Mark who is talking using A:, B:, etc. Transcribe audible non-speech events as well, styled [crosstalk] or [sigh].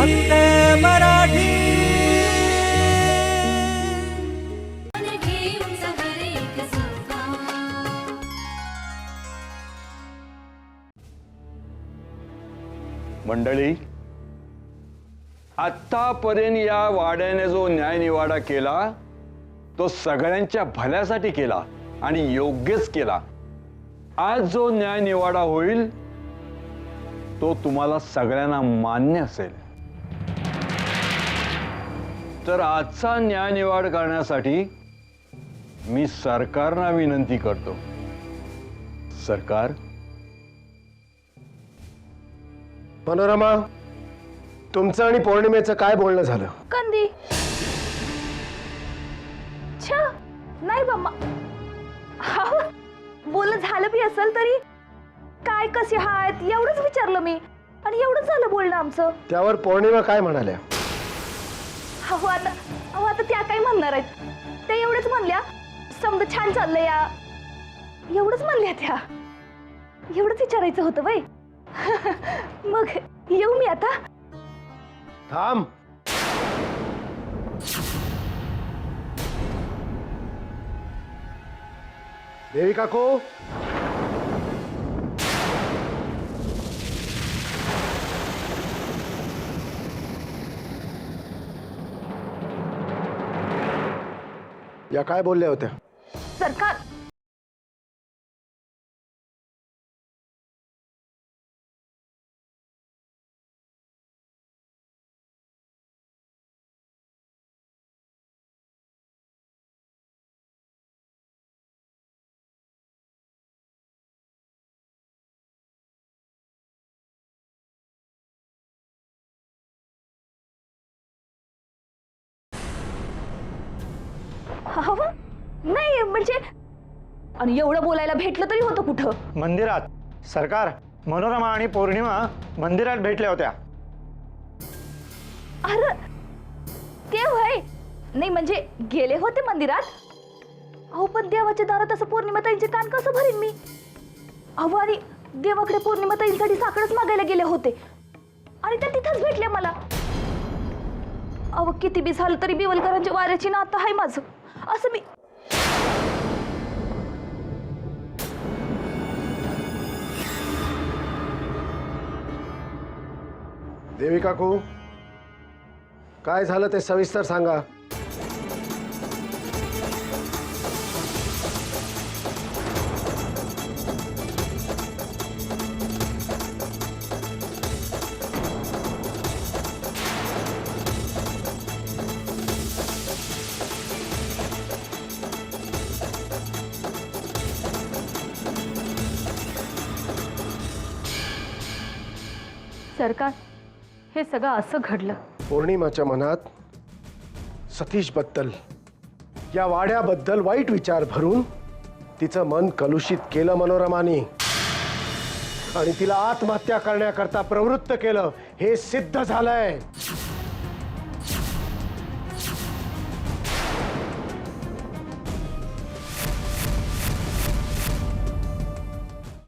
A: फक्त मराठी.
B: मंडळी आत्तापर्यंत या वाड्याने जो न्यायनिवाडा केला तो सगळ्यांच्या भल्यासाठी केला आणि योग्यच केला. आज जो न्यायनिवाडा होईल तो तुम्हाला सगळ्यांना मान्य असेल. तर आजचा न्यायनिवाड करण्यासाठी मी सरकारना विनंती करतो. सरकार?
C: मनोरमा तुमचं आणि पौर्णिमेचं काय बोलणं झालं?
D: कंदी. छा नाही बाम्मा. हाव, बोलणं झालं बी असेल तरी काय कसे हात एवढंच विचारलं मी. आणि एवढंच झालं बोलणं आमचं.
C: त्यावर पौर्णिमा काय म्हणाल्या?
D: अहो आता अहो आता त्या काय म्हणणार आहेत? त्या एवढंच म्हणल्या समजा छान चाललंय या. एवढंच म्हणल्या त्या. एवढंच विचारायचं होतं बाई. [laughs] मग येऊ मी आता.
C: थांब. देवी काकू. या काय बोलल्या होत्या?
D: सरकार अहो, नाही म्हणजे आणि एवढं बोलायला भेटलं तरी होतं कुठं?
E: मंदिरात सरकार मनोरमा आणि पौर्णिमा मंदिरात भेटल्या होत्या.
D: अरे ते होय. नाही म्हणजे गेले होते मंदिरात? अहो पण देवाच्या दारात असं पौर्णिमाताईंचे कान कसं भरीन मी? अहो आणि देवाकडे पौर्णिमाताईंसाठी साखरच मागायला गेले होते. आणि त्या तिथंच भेटल्या मला. अहो किती बी झालं तरी बिवलकरांच्या वाऱ्याची नातं आहे माझं. असं मी
C: देवी काकू काय झालं ते सविस्तर सांगा.
D: सरकार हे सगळं असं घडलं.
C: पौर्णिमाच्या मनात सतीशबद्दल या वाड्याबद्दल वाईट विचार भरून तिचं मन कलुषित केलं मनोरमाने. आणि तिला आत्महत्या करण्याकरता प्रवृत्त केलं हे सिद्ध झालंय.